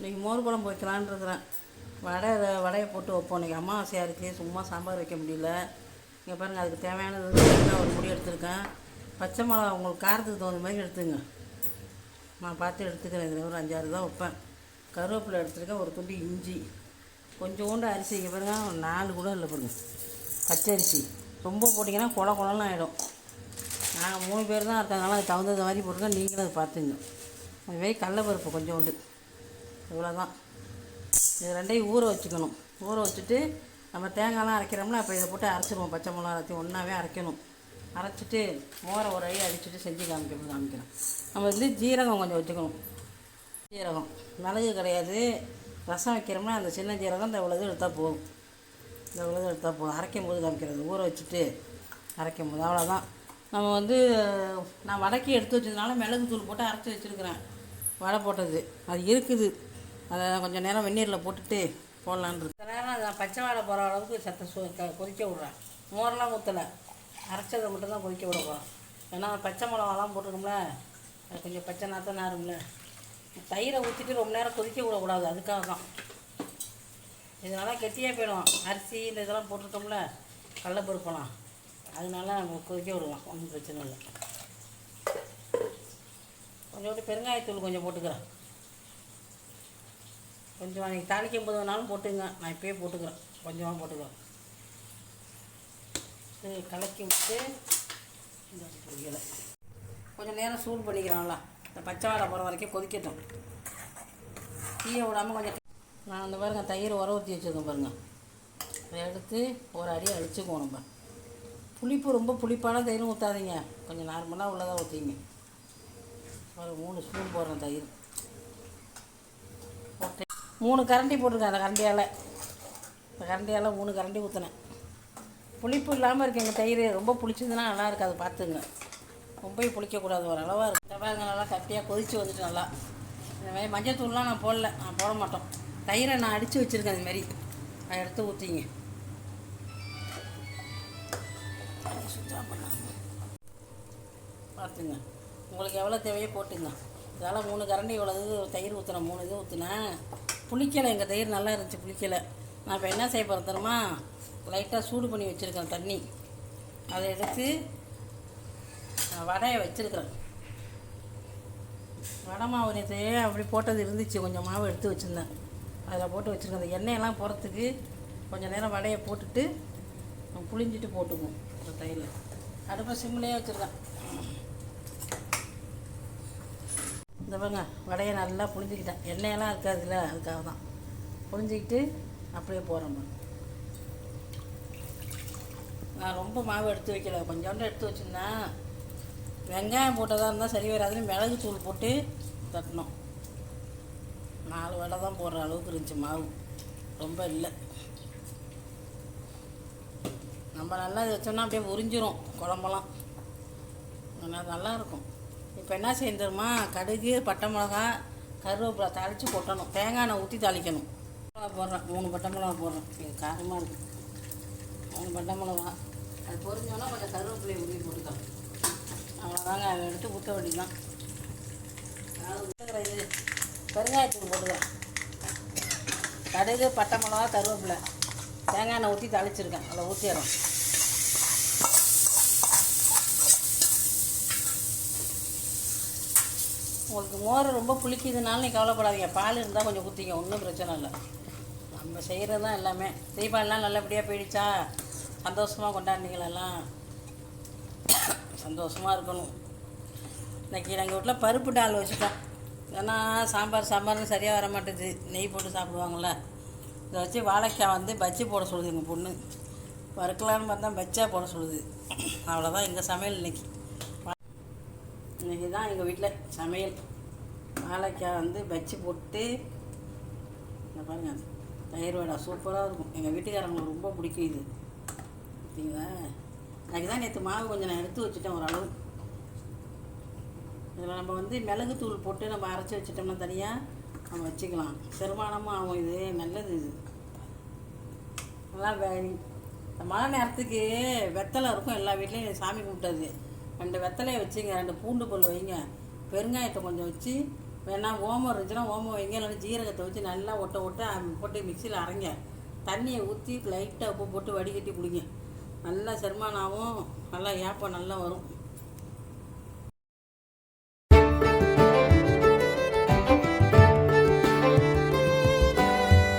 இன்றைக்கி மோர் வைக்கலான்னு இருக்கிறேன் வடை வடையை போட்டு வைப்போம். இன்றைக்கி அமாவாசையாக இருக்குது சும்மா சாம்பார் வைக்க முடியல. இங்கே பாருங்கள் அதுக்கு தேவையானது ஒரு முடி எடுத்திருக்கேன். பச்சை மிளகா உங்களுக்கு காரத்துக்கு தகுந்த மாதிரி எடுத்துங்க. நான் பார்த்து எடுத்துக்கிறேன். இதில் ஒரு அஞ்சாறு தான் வைப்பேன். கருவேப்பிலை எடுத்துருக்கேன். ஒரு துண்டு இஞ்சி. கொஞ்சோண்டு அரிசி. இங்கே பாருங்கள் ஒரு நாலு கூட இல்லை பாருங்க. பச்சரிசி ரொம்ப போட்டிங்கன்னா குள குளம்னு ஆகிடும் நாங்கள் மூணு பேர் தான் இருக்கறதுனால அதுக்கு தகுந்த மாதிரி போட்டுருக்கோம் நீங்களும் அதை பார்த்துங்க. அதுமாதிரி கடலப்பருப்பு கொஞ்சோண்டு. இவ்வளோதான் இது ரெண்டையும் ஊற வச்சுக்கணும். ஊற வச்சுட்டு நம்ம தேங்காய்லாம் அரைக்கிறோம்ல அப்போ இதை போட்டு அரைச்சிடுவோம் பச்சை மிளகா எல்லாத்தையும் ஒன்றாவே அரைக்கணும். அரைச்சிட்டு மோரை ஒரு அடி அடிச்சுட்டு செஞ்சு காமிக்கணும் காமிக்கிறோம் நம்ம வந்து ஜீரகம் கொஞ்சம் வச்சுக்கணும். ஜீரகம். மிளகு கிடையாது. ரசம் வைக்கிறோம்னா அந்த சின்ன ஜீரகம் இந்த இவ்வளோது எடுத்தால் போதும். இந்த இவ்வளோது எடுத்தால் போதும். அரைக்கும் போது காமிக்கிறது. ஊற வச்சுட்டு அரைக்கும் போது அவ்வளோதான் நம்ம வந்து நான் வடக்கி எடுத்து வச்சதுனால மிளகு தூள் போட்டு அரைச்சி வச்சுருக்கிறேன். வடை போட்டது. அது இருக்குது. அதை கொஞ்சம் நேரம் வெந்நீரில் போட்டுட்டு போடலான்னு இருக்கு. நேரம் நான் பச்சை வாழை போகிற அளவுக்கு சத்த சு கொதிக்க விட்றேன். மோரெலாம் ஊற்றலை அரைச்சதை மட்டும்தான் கொதிக்க விட போகிறேன் ஏன்னா பச்சை மிளகாலாம் போட்டுருக்கோம்ல அது கொஞ்சம் பச்சை நாற்றம் நாரும்ல. தயிரை ஊற்றிட்டு ரொம்ப நேரம் கொதிக்க விடக்கூடாது அதுக்காக தான். இதனால கெட்டியாக போயிடும். அரிசி இந்த இதெல்லாம் போட்டிருக்கோம்ல கடலப்பருப்பெல்லாம். அதனால நம்ம கொதிக்க விடுவோம் ஒன்றும் பிரச்சனை இல்லை. கொஞ்சோண்டு பெருங்காயத்தூள் கொஞ்சம் போட்டுக்கிறேன். கொஞ்சம் நீங்கள் தாளிக்கும் போது வேணாலும் போட்டுங்க. நான் இப்போயே போட்டுக்கிறேன். கொஞ்சமாக போட்டுக்கிறேன். இது கலக்கி விட்டு இந்த பொரியலை. கொஞ்சம் நேரம் சூடு பண்ணிக்கிறாங்களா இந்த பச்சை வாடை போகிற வரைக்கும் கொதிக்கட்டும். தீயை விடாமல் கொஞ்சம் நான் அந்த பாருங்க தயிர் உர ஊற்றி வச்சுருக்கேன் பாருங்கள் அதை எடுத்து ஒரு அடி அடிச்சுக்குவோம் நம்ம புளிப்பு ரொம்ப புளிப்பான தயிரும் ஊற்றாதீங்க கொஞ்சம் நார்மலாக உள்ளதாக ஊற்றிங்க ஒரு மூணு ஸ்பூன் போடுறேன் தயிர். மூணு கரண்டி போட்டிருக்கேன் அந்த கரண்டியால். இந்த கரண்டியால் மூணு கரண்டி ஊற்றினேன் புளிப்பு இல்லாமல் இருக்குது எங்கள் தயிர். ரொம்ப புளிச்சதுன்னா நல்லா இருக்காது பார்த்துங்க. ரொம்ப புளிக்கக்கூடாது ஓரளவாக இருக்குது தவாங்க நல்லா கட்டியாக கொதித்து வந்துட்டு நல்லா. இந்த மாதிரி மஞ்சத்தூள்லாம் நான் போடல நான் போட மாட்டோம். தயிரை நான் அடித்து வச்சுருக்கேன் இது அதை எடுத்து ஊற்றிங்க பார்த்துங்க. உங்களுக்கு எவ்வளோ தேவையோ போட்டுங்க. இதெல்லாம் மூணு கரண்டி இவ்வளோ இது தயிர் ஊற்றினேன் மூணு இது ஊற்றினேன் புளிக்கலை எங்கள் தயிர் நல்லா இருந்துச்சு புளிக்கலை நான் இப்போ என்ன செய்ய போகிறேன் தெரியுமா? லைட்டாக சூடு பண்ணி வச்சுருக்கேன் தண்ணி. அதை எடுத்து வடையை வச்சுருக்கிறேன் வடை மாவு நேற்று அப்படி போட்டது இருந்துச்சு. கொஞ்சம் மாவு எடுத்து வச்சுருந்தேன். அதில் போட்டு வச்சுருக்கேன். அந்த எண்ணெயெல்லாம் போகிறதுக்கு கொஞ்சம் நேரம் வடையை போட்டுட்டு புளிஞ்சிட்டு போட்டுக்குவோம் அந்த தயிரில். அடுப்பை சிம்லேயே வச்சுருக்கேன். இந்த பாருங்க வடையை நல்லா புழிஞ்சிக்கிட்டேன் எண்ணெயெல்லாம் இருக்காதுல்ல அதுக்காக தான். புழிஞ்சிக்கிட்டு அப்படியே போகிறேன் பாருங்க நான் ரொம்ப மாவு எடுத்து வைக்கல. கொஞ்சோண்டு எடுத்து வச்சுருந்தேன் வெங்காயம் போட்டதாக இருந்தால் சரி வராதுன்னு மிளகு தூள் போட்டு தட்டணும் நாலு வடை தான் போடுற அளவுக்கு இருந்துச்சு மாவு. ரொம்ப இல்லை. நம்ம நல்லா இது வச்சோம்னா அப்படியே உறிஞ்சிரும் குழம்பெல்லாம். நல்லா நல்லா இருக்கும். இப்போ என்ன செய்யணுமா கடுகு பட்டை மிளகா கருவேப்பிலை தாளித்து கொட்டணும். தேங்காய் எண்ணெய் ஊற்றி தாளிக்கணும். மிளகா போடுறேன். மூணு பட்டை மிளகா போடுறேன். இது காரமாக இருக்குது மூணு பட்டை மிளகா. அது பொறிஞ்சோன்னா கொஞ்சம் கருவேப்பிலையை ஊற்றி போட்டுக்கலாம். அவ்வளோதாங்க அதை எடுத்து ஊற்ற வேண்டியதான் இது. பெருங்காயத்தூள் போட்டுக்கிறேன். கடுகு பட்டை மிளகா கருவேப்பிலை. தேங்காய் எண்ணெய் ஊற்றி தாளிச்சிருக்கேன். அதில் ஊற்றிடுறோம் உங்களுக்கு மோரை ரொம்ப புளிக்குதுனாலும் நீ கவலைப்படாதீங்க. பால் இருந்தால் கொஞ்சம் ஊற்றிங்க ஒன்றும் பிரச்சனை இல்லை. நம்ம செய்கிறது தான் எல்லாமே. தீபாவளிலாம் நல்லபடியாக போயிடுச்சா? சந்தோஷமாக கொண்டாடினீங்களெல்லாம்? சந்தோஷமாக இருக்கணும். இன்னைக்கு எங்கள் வீட்டில் பருப்பு டால் வச்சுட்டோம். ஏன்னா சாம்பார் சாம்பார்னு சரியாக வர மாட்டேது நெய் போட்டு சாப்பிடுவாங்கள இதை வச்சு வாழைக்காய் வந்து பஜ்ஜி போட சொல்லுது எங்கள் பொண்ணு. வறுக்கலான்னு பார்த்தா பஜ்ஜா போட சொல்லுது. அவ்வளோதான் எங்கள் சமையல் இன்றைக்கி இன்றைக்கி தான் எங்கள் வீட்டில் சமையல். வாழைக்காய் வந்து வச்சு போட்டு இந்த பாருங்க தயிர் வடை சூப்பராக இருக்கும். எங்கள் வீட்டுக்காரங்களுக்கு ரொம்ப பிடிக்கும் இது. பார்த்தீங்களா எனக்கு தான் நேற்று மாவு கொஞ்சம் நான் எடுத்து வச்சுட்டேன் ஓரளவு. இதில் நம்ம வந்து மிளகு தூள் போட்டு நம்ம அரைச்சி வச்சிட்டோம்னா தனியாக நம்ம வச்சுக்கலாம். செரிமானமும் ஆகும் இது. நல்லது இது. நல்லா இந்த மழை நேரத்துக்கு வெத்தலை இருக்கும். எல்லா வீட்லேயும் சாமி கும்பிட்டது. ரெண்டு வெத்தலையை வச்சுங்க ரெண்டு பூண்டு பொல் வைங்க. பெருங்காயத்தை கொஞ்சம் வச்சு வேணால் ஓமம் இருந்துச்சுன்னா ஓமம் வைங்க இல்லைன்னா ஜீரகத்தை வச்சு நல்லா ஒட்ட ஒட்ட போட்டு மிக்சியில் அரைங்க. தண்ணியை ஊற்றி லைட்டாக உப்பு போட்டு வடிகட்டி குடிங்க. நல்லா செரிமானம் நல்லா ஏப்பம் நல்லா வரும்.